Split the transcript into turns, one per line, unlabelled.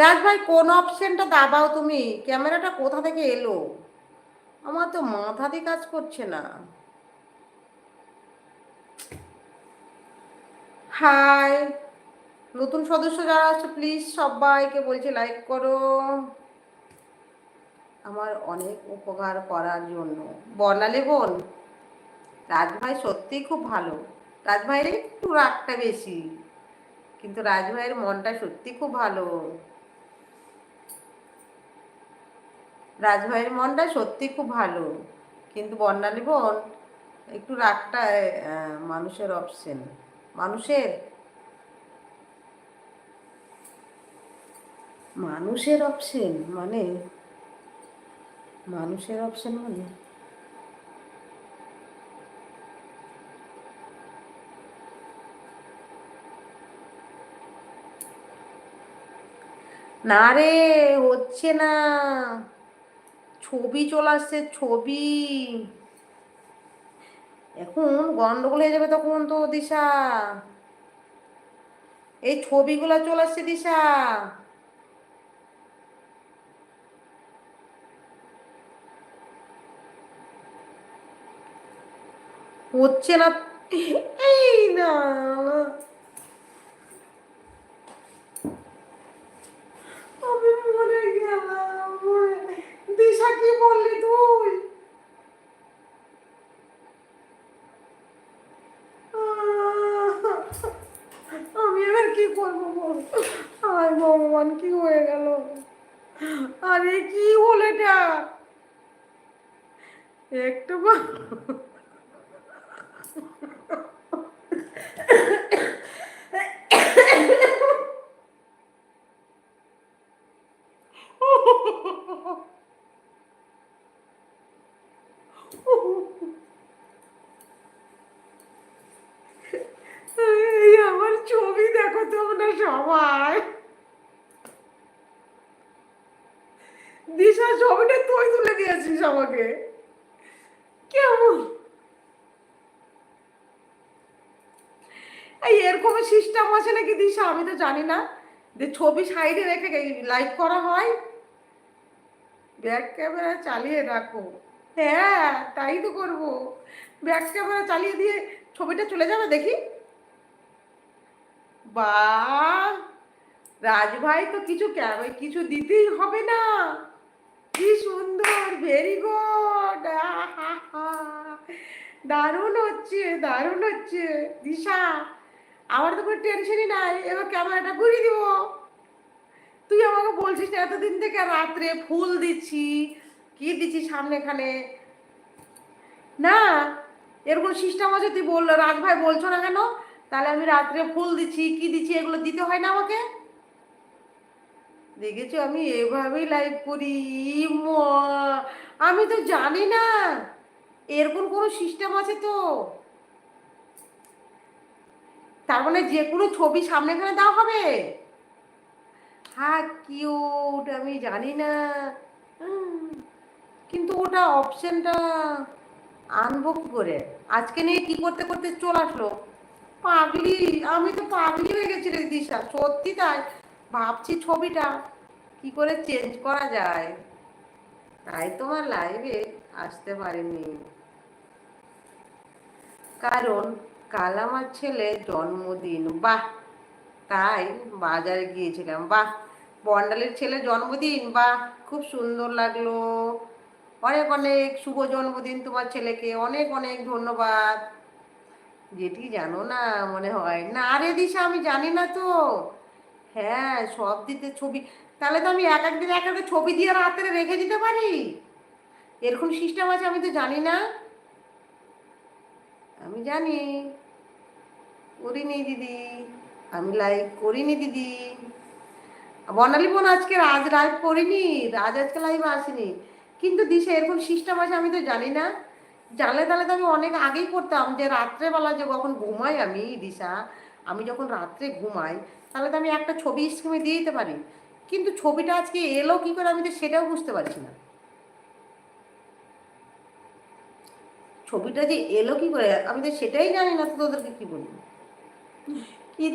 রাজ ভাই, কোন অপশনটা দাবাও তুমি? ক্যামেরাটা কোথা থেকে এলো? আমার তো মাথাতে কাজ করছে না। হাই নতুন সদস্য যারা আছে প্লিজ সবাইকে বলছি লাইক করো। আমার অনেক উপকার করার জন্য। বর্ণালী বোন রাজভাই সত্যিই খুব ভালো। রাজভাইয়ের একটু রাগটা বেশি, কিন্তু রাজভাইয়ের মনটা সত্যি খুব ভালো। রাজভাইয়ের মনটা সত্যি খুব ভালো। কিন্তু বর্ণালী বোন একটু রাগটা মানুষের অপশন মানুষের? মানুষের অপশন মানে? মানুষের অপশন মানে? না রে, হচ্ছে না। ছবি চলে আসছে, ছবি। এখন গন্ডগোল হয়ে যাবে তখন তো দিশা। এই ছবিগুলো চলে আসছে দিশা। হচ্ছে না। এই না আমি মরে গেলাম দিশা কি বললি তুই আমি এবার কি করব বল? আয় ভগবান কি হয়ে গেল? আরে কি হল এটা? একটু বা- এই আমার ছবি দেখো তোমরা সবাই। দিশা ছবিটা তুই তুলে দিয়েছিস আমাকে। কেমন? এই এরকম সিস্টেম আছে নাকি দিশা? আমি তো জানি না। যে ছবি সাইডে রেখে লাইভ করা হয়? ব্যাক ক্যামেরা চালিয়ে রাখো। হ্যাঁ তাই তো করব। ব্যাক ক্যামেরা চালিয়ে দিয়ে ছবিটা চলে যাবে দেখি। বা রাজভাই তো কিছু কিছু দিতেই হবে না। কি সুন্দর ভেরি গুড দারুণ হচ্ছে দারুণ হচ্ছে। দিশা, আমার তো কোনো টেনশনই নাই, এবার ক্যামেরাটা ঘুরিয়ে দিব। তুই আমাকে বলছিস না এতদিন থেকে রাত্রে ফুল দিচ্ছি, কি দিচ্ছি সামনে এখানে না, এরকম সিস্টেম আছে, তুই বলল রাজ ভাই বলছো না কেন? তাহলে আমি রাত্রে ফুল দিচ্ছি, কি দিচ্ছি, এগুলো দিতে হয় না আমাকে? দেখেছ, আমি এভাবেই লাইভ করি। আমি তো জানি না। এরকম কোনো সিস্টেম আছে তো? তার মানে যে কোনো ছবি সামনে এখানে দেওয়া হবে? হ্যাঁ কিউট আমি জানি না। কিন্তু ওটা অপশনটা আনব কি করে। আজকে নিয়ে কি করতে করতে চলে আসলো? পাগলি, আমি তো পাগলি হয়ে গেছি রে দিশা, সত্যি তাই। ভাবছি ছবিটা, কি করে চেঞ্জ করা যায়? তাই তোমার লাইভে আসতে পারিনি। কারণ কাল আমার ছেলে জন্মদিন, বাহ! তাই বাজারে গিয়েছিলাম, বাহ! বন্ডালের ছেলে জন্মদিন, বাহ! খুব সুন্দর লাগল। অনেক অনেক শুভ জন্মদিন তোমার ছেলেকে, অনেক অনেক ধন্যবাদ। যেটি জানো না মনে হয়। না রে দিশা, আমি জানি না তো। হ্যাঁ সব দিতে ছবি তাহলে তো আমি এক একদিন এক একটা ছবি দিয়ে রাত্রে রেখে দিতে পারি। এরকম সিস্টেম আছে, আমি তো জানি না। আমি জানি। করিনি দিদি। আমি লাইভ করিনি দিদি। বর্ণালী বোন আজকে রাজ লাইভ করিনি। রাজ আজকে লাইভ আসেনি। কিন্তু দিশা, এরকম সিস্টেম আছে, আমি তো জানি না। জানলে তাহলে তো আমি অনেক আগেই করতাম যে রাত্রেবেলা যে কখন ঘুমাই আমি, দিশা, আমি যখন রাত্রে ঘুমাই, তাহলে তো আমি একটা ছবি স্ক্রিনে দিয়ে দিতে পারি। কিন্তু ছবিটা আজকে এলো কি করে আমি তো সেটাও বুঝতে পারছি না। ছবিটা যে এলো কি করে, আমি তো সেটাই জানি না, তো তোদেরকে কি বলব? কি